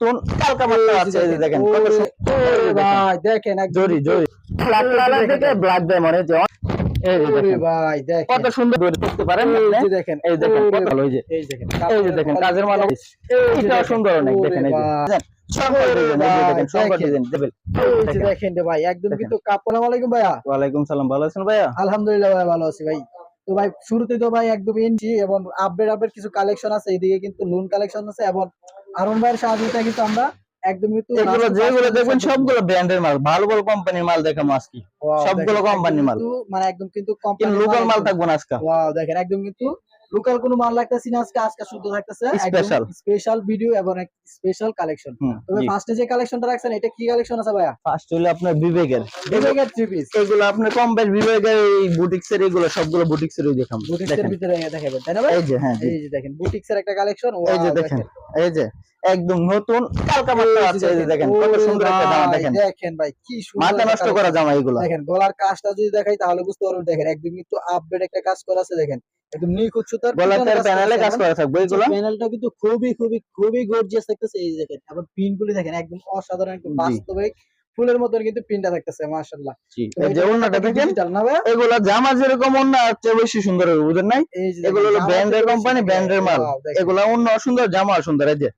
নতুন কালকা মাত্র আছে দেখেন সুন্দর। ভাই দেখেন একদম জরি জরি ব্ল্যাক কালার থেকে ব্ল্যাক ডায়মন্ড এই যে এই যে ওরে দেখেন ভাই দেখেন কত সুন্দর দেখতে পারেন দেখেন এই দেখেন কত ভালো এই যে এই দেখেন এই যে দেখেন কাজের মাল এটা সুন্দর অনেক ওরে দেখেন এই যে দেখেন, শঙ্কর ওরে ডিজাইন এই যে ভাই, একদম কিন্তু কাপড় আলাইকুম ভাইয়া ওয়ালাইকুম সালাম ভালো আছেন ভাইয়া আলহামদুলিল্লাহ ভাই ভালো আছি ভাই তো ভাই শুরুতে তো ভাই একদম এনজি এবং আপডেট আপডেট কিছু কালেকশন আছে এদিকে কিন্তু লোন কালেকশন আছে এবং আরন ভাইয়ের সাহায্যটা কিন্তু আমরা এগুলো যেগুলো দেখবেন সবগুলো ব্র্যান্ডের মাল ভালো ভালো কোম্পানির মাল দেখাবো আজকে Wow, সবগুলো দেখেন, কোম্পানির মাল। মানে একদম কিন্তু কিন্তু কোম্পানি লোকাল মাল থাকব না আজকে। ওয়াও দেখেন একদম কিন্তু লোকাল কোনো মাল লাগতেছে না আজকে আজকে শুদ্ধ থাকতেছে Special. স্পেশাল ভিডিও এবং এক স্পেশাল কালেকশন তবে ফার্স্টে যে কালেকশনটা রাখছেন এটা কি কালেকশন আছে ভাইয়া? ফার্স্ট হলো আপনার বিবেকের বিবেকের থ্রি পিস এগুলো আপনার কম বেশ বিবেকের এই বুটিক্স এর এগুলো সবগুলো বুটিক্স এর দেখাবো। বুটিক্সের ভিতরে দেখাবেন তাই না ভাই? এই যে হ্যাঁ এই যে দেখেন বুটিক্সের একটা কালেকশন এই যে দেখেন এই যে একদম নতুন কালকা মাত্র আছে এই যে দেখেন কত সুন্দর একটা জামা দেখেন। দেখেন ভাই কি সুন্দর মাথা নষ্ট করা জামা এগুলো। দেখেন গলার কাজটা যদি দেখাই তাহলে বুঝতে পারবেন দেখেন একদম কিন্তু আপডেট একটা কাজ করা আছে দেখেন। একদম নিখুঁত সুতার গলাতের প্যানেলে কাজ করা থাকবে এগুলো? প্যানেলটা কিন্তু খুবই খুবই খুবই গর্জিয়াস থাকতেছে এই দেখেন এবং পিন দেখেন একদম অসাধারণ একদম বাস্তবিক ফুলের মতন কিন্তু পিনটা থাকতেছে মাশাআল্লাহ। এই যে ওন্নাটা দেখেন digital না ভাই এগুলো জামা যেরকম অন্য হচ্ছে বেশি সুন্দর হবে বুঝেন নাই? এগুলো হলো ব্র্যান্ডের কোম্পানি ব্র্যান্ডের মাল। এগুলো অন্য সুন্দর জামা সুন্দর এই যে।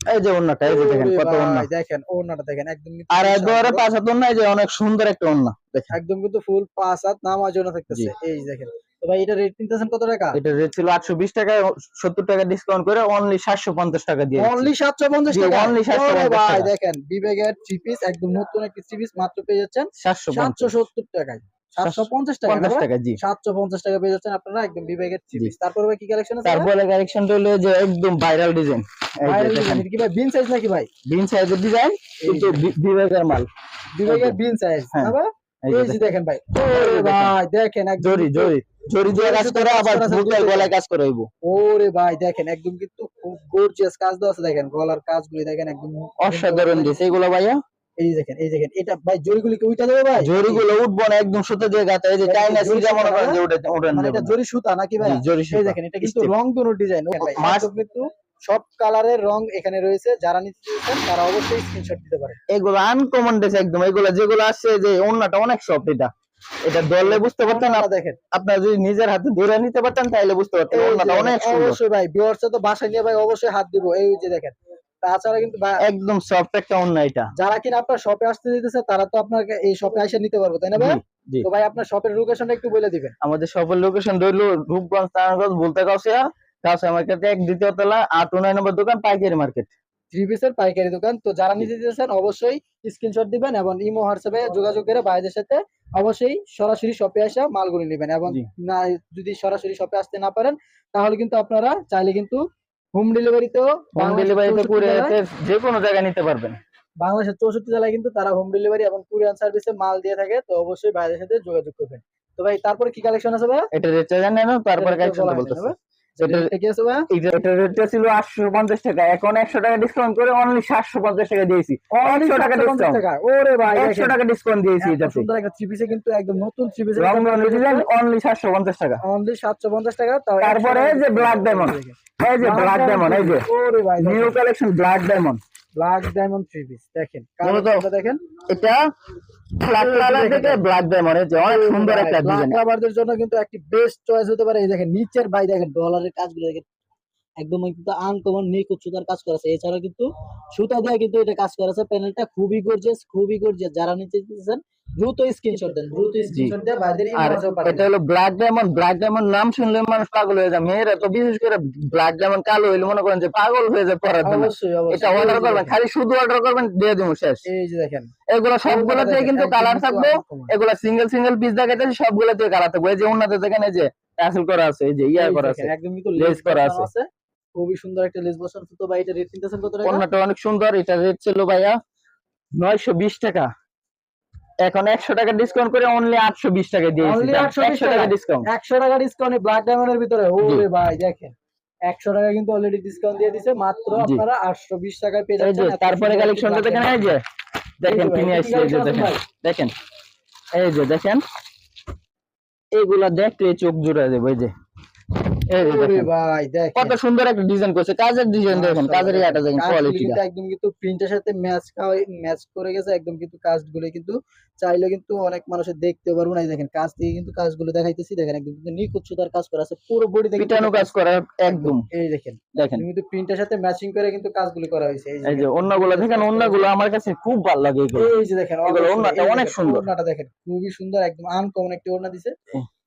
এই যে ওন্নাটা এই যে দেখেন কত ওন্না দেখেন ওন্নাটা দেখেন একদম আর একবারে। পাঁচ হাত ওন্না এই যে অনেক সুন্দর একটা ওন্না দেখেন। একদম কিন্তু ফুল পাঁচ হাত নামার জন্য থাকতেছে এই দেখেন। তো ভাই এটা রেট কিনতেছেন কত টাকা? এটা রেট ছিল আটশো বিশ টাকা সত্তর টাকা ডিসকাউন্ট করে অনলি সাতশো পঞ্চাশ টাকা দিয়ে অনলি সাতশো পঞ্চাশ জি, টাকা? only 750 ভাই দেখেন বিবেকের থ্রি পিস একদম নতুন একটি থ্রি পিস মাত্র পেয়ে যাচ্ছেন সাতশো সাতশো সত্তর টাকায়। সাতশো পঞ্চাশ টাকা পঞ্চাশ টাকা জি। সাতশো পঞ্চাশ টাকা পেয়ে যাচ্ছেন আপনারা একদম বিবেকের থ্রি। পিস তারপরে ভাই কি কালেকশন আছে তারপরে কালেকশনটা হলো যে একদম ভাইরাল ডিজাইন কি ভাই বিন সাইজ নাকি ভাই? বিন সাইজের ডিজাইন কিন্তু মাল। বিবেকের বিন সাইজ হ্যাঁ। দেখেন। ভাই। ভাই দেখেন একদম জরি জরি। জরি দিয়ে কাজ করে আবার কাজ করা বুকের আছে, গলায় কাজ করে হইব। ওরে ভাই দেখেন একদম কিন্তু খুব গর্জিয়াস কাজ দেওয়া আছে দেখেন গলার কাজগুলি দেখেন একদম অসাধারণ দিছে এগুলো ভাইয়া। এই দেখেন এই দেখেন এটা ভাই জরিগুলি কি উইটা দেবে ভাই? জরি উঠবো না একদম সুতো দিয়ে গাতে এই যে চাইনা সিজা মনে সুতা করেন যে উঠে উঠেন এটা জরি সুতা নাকি ভাই? এই দেখেন এটা কিন্তু রং ডিজাইন মাস- কিন্তু সব কালারের রং এখানে রয়েছে। যারা নিতে চান তারা অবশ্যই স্ক্রিনশট দিতে পারে। এগুলো আনকমন ড্রেস একদম। এগুলো যেগুলো আসছে যে অন্যটা অনেক সফট এটা। এটা ধরলে বুঝতে পারতেন আপনারা আপ- দেখেন। আপনার যদি নিজের হাতে ধরে নিতে পারতেন তাহলে বুঝতে পারতেন অনেক সুন্দর। অবশ্যই ভাই ভিউয়ার্স তো বাসায় নিয়ে ভাই অবশ্যই হাত দিব। এই যে দেখেন তাছাড়া কিন্তু একদম সফট একটা অন্য এটা। যারা কিনা আপনার শপে আসতে দিতেছে তারা তো আপনাকে এই শপে এসে নিতে পারবে তাই না ভাই। তো ভাই আপনার শপের লোকেশনটা একটু বলে দিবেন। আমাদের সফল লোকেশন রইল রূপগঞ্জ তারাগঞ্জ বলতে গাউসিয়া গাউসিয়া মার্কেটে এক দ্বিতীয় তলা আট ও নয় নম্বর দোকান পাইকারি মার্কেট থ্রি পিসের পাইকারি দোকান। তো যারা নিতে দিতেছেন অবশ্যই স্ক্রিনশট দিবেন এবং ইমো হোয়াটসঅ্যাপে যোগাযোগ করে ভাইদের সাথে অবশ্যই সরাসরি শপে আসা মালগুলো নেবেন এবং না যদি সরাসরি শপে আসতে না পারেন তাহলে কিন্তু আপনারা চাইলে কিন্তু হোম ডেলিভারিতেও হোম ডেলিভারিতে করে যে কোনো জায়গায় নিতে পারবেন। বাংলাদেশের চৌষট্টি জেলায় কিন্তু তারা হোম ডেলিভারি এবং কুরিয়ার সার্ভিসে মাল দিয়ে থাকে তো অবশ্যই ভাইদের সাথে যোগাযোগ করবেন। তো ভাই তারপরে কি কালেকশন আছে ভাই এটা রেটটা জানেন না তারপরে কালেকশনটা বলতেছে। ছিল আটশো পঞ্চাশ টাকা। এখন একশো টাকা ডিসকাউন্ট করে অনলি সাতশো পঞ্চাশ টাকা দিয়েছি। একশো টাকা ডিসকাউন্ট ওরে ভাই একশো টাকা ডিসকাউন্ট দিয়েছি এত সুন্দর একটা থ্রি কিন্তু একদম নতুন চিপিসে অনলি সাতশো পঞ্চাশ টাকা। অনলি সাতশো পঞ্চাশ টাকা তারপরে যে ব্ল্যাক ডায়মন্ড এই যে ব্ল্যাক ডায়মন্ড এই যে new collection black diamond black diamond three piece দেখেন কালারটা দেখেন। এটা ব্ল্যাক কালার থেকে ব্ল্যাক ডায়মন্ড এই যে অনেক সুন্দর একটা ডিজাইন ব্ল্যাক জন্য কিন্তু একটি বেস্ট চয়েস হতে পারে। এই দেখেন নিচের ভাই দেখেন ডলারের কাজগুলো দেখেন একদম কিন্তু আনকমন নিখুঁত সুতার কাজ করা আছে এছাড়া কিন্তু সুতা দিয়ে কিন্তু এটা কাজ করা আছে প্যানেলটা খুবই গর্জিয়াস খুবই গর্জিয়াস যারা নিতে চান দ্রুত স্ক্রিনশট দেন দ্রুত স্ক্রিনশট দিয়ে ভাইদের আর এটা হলো ব্ল্যাক ডায়মন্ড ব্ল্যাক ডায়মন্ড নাম শুনলে মানুষ পাগল হয়ে যায়। মেয়েরা তো বিশেষ করে ব্ল্যাক ডায়মন্ড কালো হইলে মনে করেন যে পাগল হয়ে যায় পড়ার জন্য। এটা অর্ডার করবেন খালি শুধু অর্ডার করবেন দিয়ে দিব শেষ। এই যে দেখেন। এগুলো সবগুলোতে কিন্তু কালার থাকবে। এগুলো সিঙ্গেল সিঙ্গেল পিস দেখাইতেছে সবগুলোতে কালার থাকবে। এই যে উন্নত দেখেন এই যে টাসেল করা আছে এই যে ইয়া করা আছে একদম কিন্তু লেস করা আছে। খুবই সুন্দর একটা লেস বসানো। তো ভাই এটা রেট কিনতেছেন কত টাকা? পণ্যটা অনেক সুন্দর এটা রেট ছিল ভাইয়া নয়শো বিশ টাকা। এখন একশো টাকা ডিসকাউন্ট করে অনলি আটশো বিশ টাকা দিয়েছি Only 820 টাকা? ডিসকাউন্ট একশো টাকা ডিসকাউন্টে ব্ল্যাক ডায়মন্ডের ভিতরে? ওরে ভাই দেখেন। একশো টাকা কিন্তু অলরেডি ডিসকাউন্ট দিয়ে দিছে মাত্র। আপনারা আটশো বিশ টাকায় পেয়ে যাচ্ছেন। তারপরে কালেকশনটা দেখেন এই যে দেখেন কিনে আসছে এই যে দেখেন দেখেন এই যে দেখেন এইগুলা দেখলে চোখ জুড়ে দেবে এই যে। কত সুন্দর একটা ডিজাইন করছে কাজের ডিজাইন দেখেন কাজের ইয়াটা দেখেন কোয়ালিটিটা একদম কিন্তু প্রিন্টের সাথে ম্যাচ ম্যাচ করে গেছে একদম কিন্তু কাজগুলো কিন্তু চাইলে কিন্তু অনেক মানুষের দেখতে পারব না। দেখেন কাজ থেকে কিন্তু কাজগুলো দেখাইতেছি দেখেন একদম কিন্তু নিখুঁত সুতার কাজ করা আছে পুরো বডি দেখেন পিটানো কাজ করা একদম। এই দেখেন। দেখেন। কিন্তু প্রিন্টের সাথে ম্যাচিং করে কিন্তু কাজগুলো করা হয়েছে এই যে অন্যগুলো দেখেন অন্যগুলো আমার কাছে খুব ভালো লাগে এই যে দেখেন অনেক সুন্দর। দেখেন খুবই সুন্দর একদম আনকমন একটি ওড়না দিছে।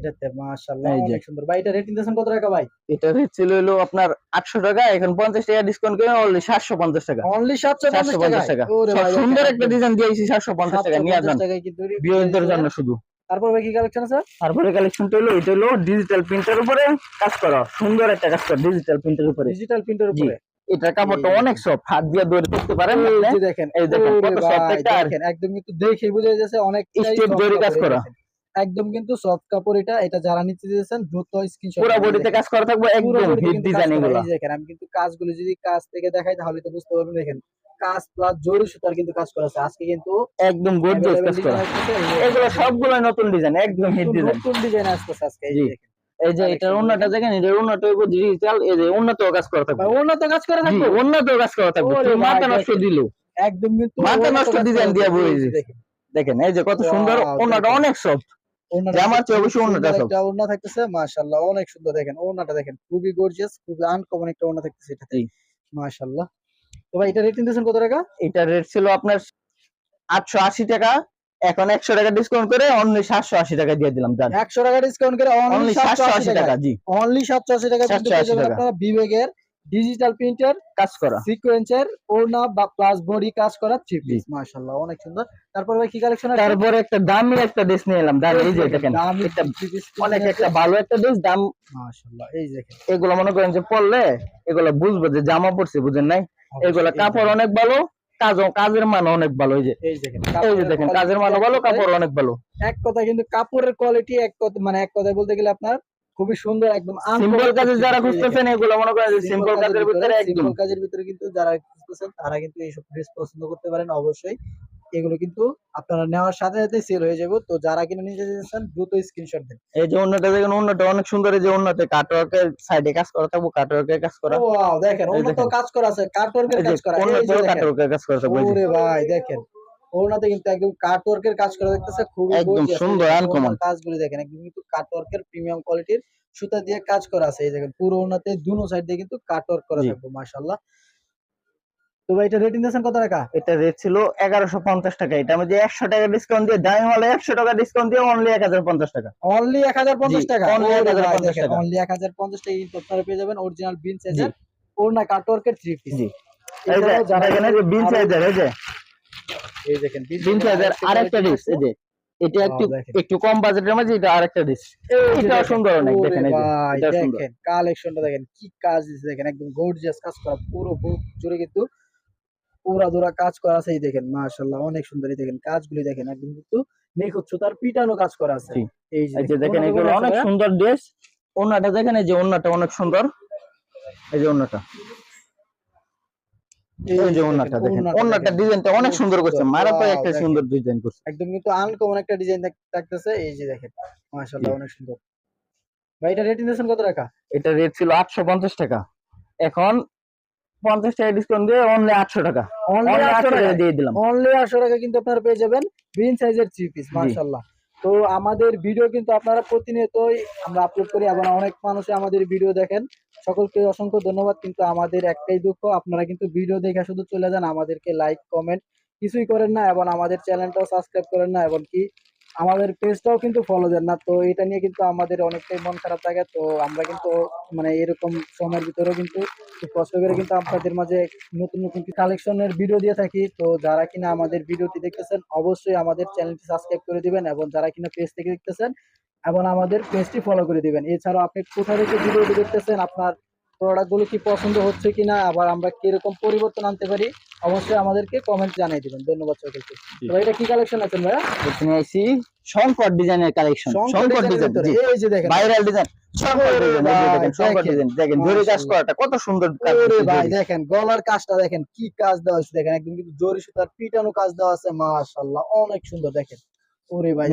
এটাতে মাশাআল্লাহ অনেক সুন্দর। ভাই এটা রেটিং কত টাকা ভাই? এটা ছিল হলো আপনার আটশো টাকা এখন পঞ্চাশ টাকা ডিসকাউন্ট করে সাতশো পঞ্চাশ টাকা। অনলি 750 টাকা। ওরে ভাই সুন্দর একটা একদম ডিজাইন দিয়েছি সাতশো পঞ্চাশ টাকা নিয়ে যান 750 জন্য শুধু। তারপর ভাই কি কালেকশন আছে? তারপরে কালেকশনটা হলো এটা হলো ডিজিটাল প্রিন্টের উপরে কাজ করা। সুন্দর একটা কাজ করা ডিজিটাল প্রিন্টের উপরে। ডিজিটাল প্রিন্টের। উপরে? এটা কাপড়টা অনেক সফট হাত দিয়ে ধরে দেখতে পারেন এই দেখেন এই দেখেন কত ভাই, একটা। আর একদম কিন্তু দেখে বোঝা যাচ্ছে অনেক Step জরি কাজ করা। একদম কিন্তু সফট কাপড় এটা এটা যারা নিতে দিয়েছেন দ্রুত স্ক্রিনশট পুরো বডিতে কাজ করা থাকবে একদম হিট ডিজাইন এগুলো। দেখেন আমি কিন্তু কাজগুলো যদি কাজ থেকে দেখাই তাহলে তো বুঝতে পারবেন দেখেন কাজ প্লাস জরি সুতার কিন্তু কাজ করা আছে। আজকে কিন্তু একদম গর্জিয়াস কাজ করা। এগুলো সবগুলো নতুন ডিজাইন একদম হিট ডিজাইন নতুন ডিজাইন আসতেছে আজকে এই দেখেন। এই যে এটার অন্যটা দেখেন এটার অন্যটা হইব ডিজিটাল এই যে উন্নত কাজ করা থাকবে। ভাই, ওড়না তো কাজ করে থাকবে? উন্নত কাজ করা থাকবে। মাথা নষ্ট। দিল। একদম কিন্তু মাথা নষ্ট করা দিয়া বই। দেখেন। এই যে কত সুন্দর ওন্নাটা অনেক সফট জামার চেয়ে খুব ওড়নাটা সব। ওড়না থাকতেছে মাশাআল্লাহ অনেক সুন্দর দেখেন ওড়নাটা দেখেন খুবই গর্জিয়াস খুবই আনকমন একটা ওড়না থাকতেছে এটাতে মাশাআল্লাহ। তো ভাই এটা রেটিং কত টাকা? এটার রেট ছিল আপনার আটশো আশি টাকা এখন একশো টাকা ডিসকাউন্ট করে অনলি টাকা দিয়ে দিলাম জান 100 টাকা ডিসকাউন্ট করে অনলি অনলি সাতশো 780 আশি টাকা। জি। অনলি 780 টাকা কিন্তু 780 পেয়ে যাবেন টাকা। আপনারা বিবেকের ডিজিটাল প্রিন্টার কাজ করা। সিকোয়েন্সের ওড়না বা প্লাস বডি কাজ করা থ্রি পিস মাশাআল্লাহ অনেক সুন্দর। তারপর ভাই কি কালেকশন আছে? তারপরে একটা দামি একটা ড্রেস নিয়ে এলাম। দাম এই যে দেখেন piece অনেক একটা ভালো একটা ড্রেস দাম মাশাআল্লাহ এই দেখেন। এগুলো মনে করেন যে পরলে এগুলো বুঝব যে জামা পড়ছে বুঝেন নাই? এগুলো কাপড় অনেক ভালো কাজও কাজের মান অনেক ভালো এই যে। এই যে দেখেন কাজের মানও ভালো কাপড় অনেক ভালো। এক কথা কিন্তু কাপড়ের কোয়ালিটি এক কথা মানে এক কথায় বলতে গেলে আপনার খুবই সুন্দর একদম সিম্পল কাজে যারা খুঁজতেছেন এগুলো মনে করেন যে সিম্পল কাজের ভিতরে একদম। simple কাজের ভিতরে কিন্তু যারা খুঁজতেছেন তারা কিন্তু এইসব ড্রেস পছন্দ করতে পারেন অবশ্যই। এগুলো কিন্তু আপনারা নেওয়ার সাথে সাথে সেল হয়ে যাবে। তো যারা কিনে নিতে চাচ্ছেন দ্রুত স্ক্রিনশট দেন। এই যে অন্যটা দেখেন অন্যটা অনেক সুন্দর এই যে অন্যতে কাটওয়ার্কের সাইডে কাজ করা থাকব কাটওয়ার্কের কাজ করা। ওয়াও দেখেন উন্নত দেখেন। কাজ করা আছে কাটওয়ার্কের কাজ করা। এই যে অন্যতেও দেখেন। কাটওয়ার্কের কাজ করা আছে ওরে ভাই দেখেন। ওনাতে কিন্তু একদম কাটওয়ার্কের কাজ করা দেখতেছে খুবই একদম সুন্দর, এই যে কাজগুলি দেখেন একদম কিন্তু কাটওয়ার্কের প্রিমিয়াম কোয়ালিটির সুতা দিয়ে কাজ করা আছে। এই দেখেন পুরো ওনাতে দুনো সাইড দিয়ে কিন্তু কাটওয়ার্ক করা থাকবে মাশাআল্লাহ। তো ভাই এটা রেটিং দিয়েছেন কত টাকা? এটা রেট ছিল এগারোশো পঞ্চাশ টাকা। এটা আমি যে একশো টাকা ডিসকাউন্ট দিয়ে দামি হলে একশো টাকা ডিসকাউন্ট দিয়ে অনলি এক হাজার পঞ্চাশ টাকা। অনলি 1050 জি, টাকা? অনলি 1050 টাকা। অনলি 1050 টাকা কিন্তু আপনারা পেয়ে যাবেন অরিজিনাল বিন সাইজের ওড়না কাটওয়ার্কের থ্রি পিস জি। এই যে দেখেন এই যে বিন সাইজের এই যে। এই দেখেন বিন আরেকটা ডিস এই যে এটা একটু একটু কম বাজেটের এটা আরেকটা ডিস। এটাও সুন্দর অনেক দেখেন এই যে সুন্দর। দেখেন কালেকশনটা দেখেন কি কাজ দেখেন একদম গর্জিয়াস কাজ করা পুরো বুক জুড়ে কিন্তু পুরা দোরা কাজ করা আছে এই দেখেন মাশাআল্লাহ অনেক সুন্দর এই দেখেন কাজগুলি দেখেন একদম কিন্তু নিখুঁত সুতার পিটানো কাজ করা আছে। এই যে দেখেন এগুলো অনেক সুন্দর ড্রেস। ওনাটা দেখেন এই যে ওনাটা অনেক সুন্দর। এই যে ওনাটা এই যে দেখেন, দেখেন। ওড়নাটা ডিজাইনটা অনেক সুন্দর করছে মারাত্মক একটা সুন্দর ডিজাইন করছে। একদম কিন্তু আনকমন একটা ডিজাইন থাকতেছে এই যে দেখেন মাশাআল্লাহ অনেক সুন্দর। ভাই এটা রেটিং কত টাকা? এটা রেট ছিল আটশো পঞ্চাশ টাকা। এখন পঞ্চাশ টাকা ডিসকাউন্ট দিয়ে অনলি টাকা। অনলি অনলি 800 আটশো টাকা দিয়ে দিলাম। অনলি টাকা কিন্তু আপনারা পেয়ে যাবেন বিন সাইজের থ্রি পিস মাশাআল্লাহ। তো আমাদের ভিডিও কিন্তু আপনারা প্রতিনিয়তই আমরা আপলোড করি এবং অনেক মানুষই আমাদের ভিডিও দেখেন। সকলকে অসংখ্য ধন্যবাদ, কিন্তু আমাদের একটাই দুঃখ, আপনারা কিন্তু ভিডিও দেখে শুধু চলে যান, আমাদেরকে লাইক কমেন্ট কিছুই করেন না এবং আমাদের চ্যানেলটাও সাবস্ক্রাইব করেন না এবং কি আমাদের পেজটাও কিন্তু ফলো দেন না, তো এটা নিয়ে কিন্তু আমাদের অনেকটাই মন খারাপ থাকে তো আমরা কিন্তু মানে এরকম সময়ের ভিতরেও কিন্তু কষ্ট করে কিন্তু আপনাদের মাঝে নতুন নতুন কালেকশনের ভিডিও দিয়ে থাকি, তো যারা কিনা আমাদের ভিডিওটি দেখতেছেন, অবশ্যই আমাদের চ্যানেলটি সাবস্ক্রাইব করে দিবেন এবং যারা কিনা পেজ থেকে দেখতেছেন, এবং আমাদের পেজটি ফলো করে দিবেন। এছাড়াও আপনি কোথা থেকে ভিডিওটি দেখতেছেন, আপনার প্রোডাক্টগুলো কি পছন্দ হচ্ছে কিনা আবার আমরা কীরকম পরিবর্তন আনতে পারি অবশ্যই আমাদেরকে কমেন্ট জানিয়ে দিবেন। ধন্যবাদ সকলকে। তো এটা কি কালেকশন আছেন ভাইয়া? আইছি শঙ্কর ডিজাইনের কালেকশন শঙ্কর ডিজাইন এই যে দেখেন। ভাইরাল ডিজাইন কত সুন্দর ভাই দেখেন গলার কাজটা দেখেন কি কাজ দেওয়া আছে দেখেন একদম কিন্তু জরি সুতার পিটানো কাজ দেওয়া আছে মাশাআল্লাহ অনেক সুন্দর দেখেন। ওরে ভাই।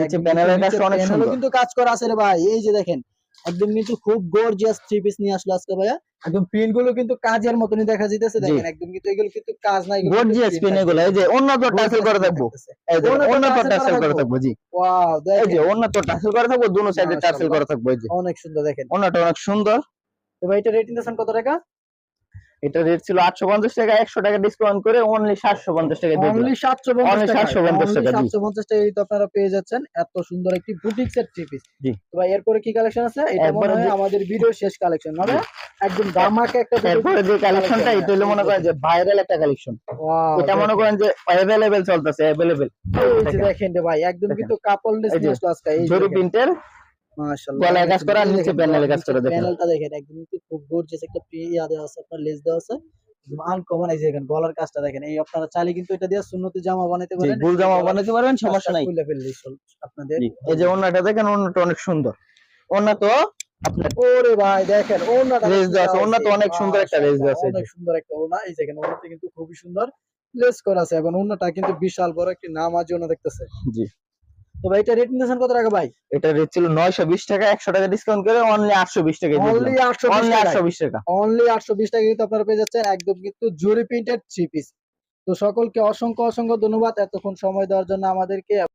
কিন্তু কাজ করা আছে রে ভাই এই যে দেখেন একদম কিন্তু খুব গর্জিয়াস থ্রি পিস নিয়ে আসলো আজকে ভাইয়া। একদম প্রিন্টগুলো কিন্তু কাজের মতনই দেখা যাইতেছে দেখেন একদম কিন্তু এগুলো কিন্তু কাজ নাই গর্জিয়াস পেন এগুলো এই যে অন্য তো টাসেল করে থাকব। এই যে অন্য তো টাসেল করে থাকব। থাকব জি। ওয়াও দেখেন এই যে অন্য তো টাসেল করে থাকব দুনো সাইডে টাসেল করে থাকব এই যে। অনেক সুন্দর দেখেন। অন্যটা অনেক সুন্দর। তো ভাই এটা রেটিং দেন কত টাকা? এটা রেট ছিল আটশো পঞ্চাশ টাকা একশো টাকা ডিসকাউন্ট করে অনলি সাতশো পঞ্চাশ টাকা অনলি 750 Only টাকা 750 টাকা। 750 টাকায় তো আপনারা পেয়ে যাচ্ছেন। এত সুন্দর একটি বুটিক সেট থ্রি পিস জি। তো ভাই এরপরে কি কালেকশন আছে? এটা মনে হয় আমাদের ভিডিও শেষ কালেকশন হবে একদম দামাকে একটা এরপরে যে কালেকশনটা এটা হলো মনে করেন যে ভাইরাল একটা কালেকশন এটা মনে করেন যে অ্যাভেলেবেল চলতেছে অ্যাভেলেবেল এই যে দেখেন ভাই একদম কিন্তু কাপল ড্রেস এই আজকে জরি প্রিন্টের গলায় কাজ করা, নিচে panel কাজ করা দেখেন। প্যানেলটা দেখেন একদম খুব গর্জিয়াস একটা ইয়া দেওয়া আছে আপনার লেস দেওয়া আছে। আনকমন এই যে দেখেন গলার কাজটা দেখেন। এই আপনারা চাইলে কিন্তু এটা দিয়ে সুন্নতি জামা বানাইতে পারেন। গুল জামা বানাতে পারবেন সমস্যা নাই। খুলে ফেললেই আপনাদের। এই যে অন্যটা দেখেন অন্যটা অনেক সুন্দর। তো আপনার ওরে ভাই দেখেন দেওয়া আছে, ওড়না তো অনেক সুন্দর একটা দেওয়া আছে অনেক সুন্দর একটা এই দেখেন কিন্তু খুবই সুন্দর। লেস করা আছে এবং ওনাটা কিন্তু বিশাল বড় একটি নাম আজ ওনা দেখতেছে। জি। তো ভাই এটা রেট নিয়েছেন কত টাকা ভাই? এটা রেট ছিল নয়শো বিশ টাকা একশো টাকা ডিসকাউন্ট করে অনলি আটশো বিশ টাকা অনলি আটশো অনলি আটশো বিশ টাকা। অনলি আটশো বিশ টাকা কিন্তু আপনারা পেয়ে যাচ্ছেন একদম কিন্তু জুরি প্রিন্টেড থ্রি পিস তো সকলকে অসংখ্য অসংখ্য ধন্যবাদ এতক্ষণ সময় দেওয়ার জন্য আমাদেরকে।